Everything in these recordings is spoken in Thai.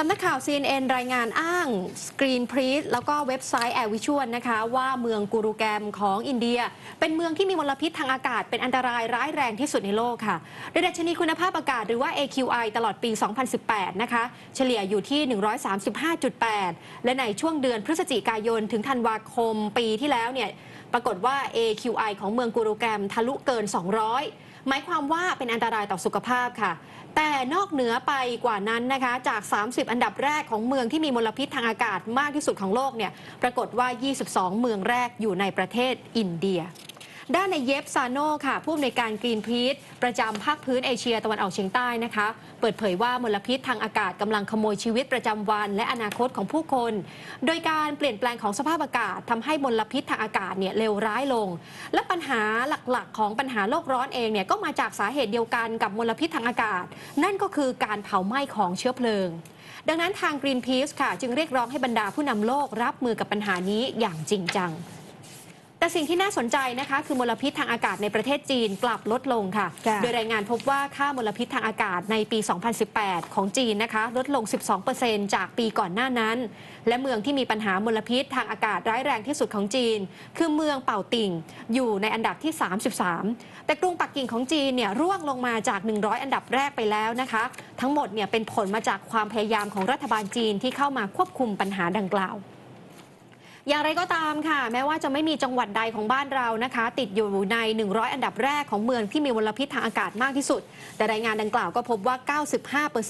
สำนักข่าว CNN รายงานอ้าง Screen p r e e แล้วก็เว็บไซต์ Air Visual นะคะ ว่าเมืองกูรูแกมของอินเดีย เป็นเมืองที่มีมลพิษทางอากาศเป็นอันตรายร้ายแรงที่สุดในโลกค่ะโดยดัชนีคุณภาพอากาศหรือว่า AQI ตลอดปี 2018 นะคะ เฉลี่ยอยู่ที่ 135.8 และในช่วงเดือนพฤศจิกายนถึงธันวาคมปีที่แล้วเนี่ยปรากฏว่า AQI ของเมืองกูรูแกรมทะลุเกิน 200 หมายความว่าเป็นอันตรายต่อสุขภาพค่ะ แต่นอกเหนือไปกว่านั้นนะคะ จาก 30 อันดับแรกของเมืองที่มีมลพิษทางอากาศมากที่สุดของโลกเนี่ย ปรากฏว่า 22 เมืองแรกอยู่ในประเทศอินเดีย ด้านในเยฟซาโนค่ะผู้อำนวยการกรีนพีทประจำภาคพื้นเอเชียตะวันออกเฉียงใต้นะคะ เปิดเผยว่ามลพิษทางอากาศกำลังขโมยชีวิตประจำวัน และอนาคตของผู้คน โดยการเปลี่ยนแปลงของสภาพอากาศทำให้มลพิษทางอากาศเนี่ยเลวร้ายลง และปัญหาหลักๆ ของปัญหาโลกร้อนเองเนี่ยก็มาจากสาเหตุเดียวกันกับมลพิษทางอากาศ นั่นก็คือการเผาไหม้ของเชื้อเพลิงดังนั้นทาง Greenpeace ค่ะ จึงเรียกร้องให้บรรดาผู้นำโลกรับมือกับปัญหานี้อย่างจริงจัง แต่สิ่งที่น่าสนใจนะคะคือมลพิษทางอากาศในประเทศจีนกลับลดลงค่ะค่ะ โดยรายงานพบว่าค่ามลพิษทางอากาศในปี 2018 ของจีนนะคะลดลง 12%จากปีก่อนหน้านั้น และเมืองที่มีปัญหามลพิษทางอากาศร้ายแรงที่สุดของจีน คือเมืองเป่าติ่ง อยู่ในอันดับที่ 33 แต่กรุงปักกิ่งของจีนเนี่ยร่วงลงมาจาก 100 อันดับแรกไปแล้วนะคะ ทั้งหมดเนี่ยเป็นผลมาจากความพยายามของรัฐบาลจีนที่เข้ามาควบคุมปัญหาดังกล่าว อย่างไรก็ตามค่ะ แม้ว่าจะไม่มีจังหวัดใดของบ้านเรานะคะ ติดอยู่ใน 100 อันดับแรกของเมืองที่มีมลพิษทางอากาศมากที่สุด แต่รายงานดังกล่าวก็พบว่า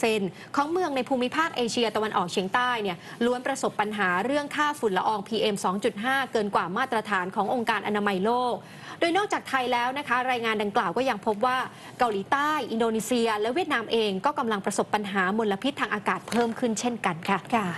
95%ของเมืองในภูมิภาคเอเชียตะวันออกเฉียงใต้เนี่ยล้วนประสบปัญหาเรื่องค่าฝุ่นละออง PM 2.5 เกินกว่ามาตรฐานขององค์การอนามัยโลก โดยนอกจากไทยแล้วนะคะ รายงานดังกล่าวก็ยังพบว่าเกาหลีใต้ อินโดนีเซีย และเวียดนามเองก็กำลังประสบปัญหามลพิษทางอากาศเพิ่มขึ้นเช่นกันค่ะค่ะ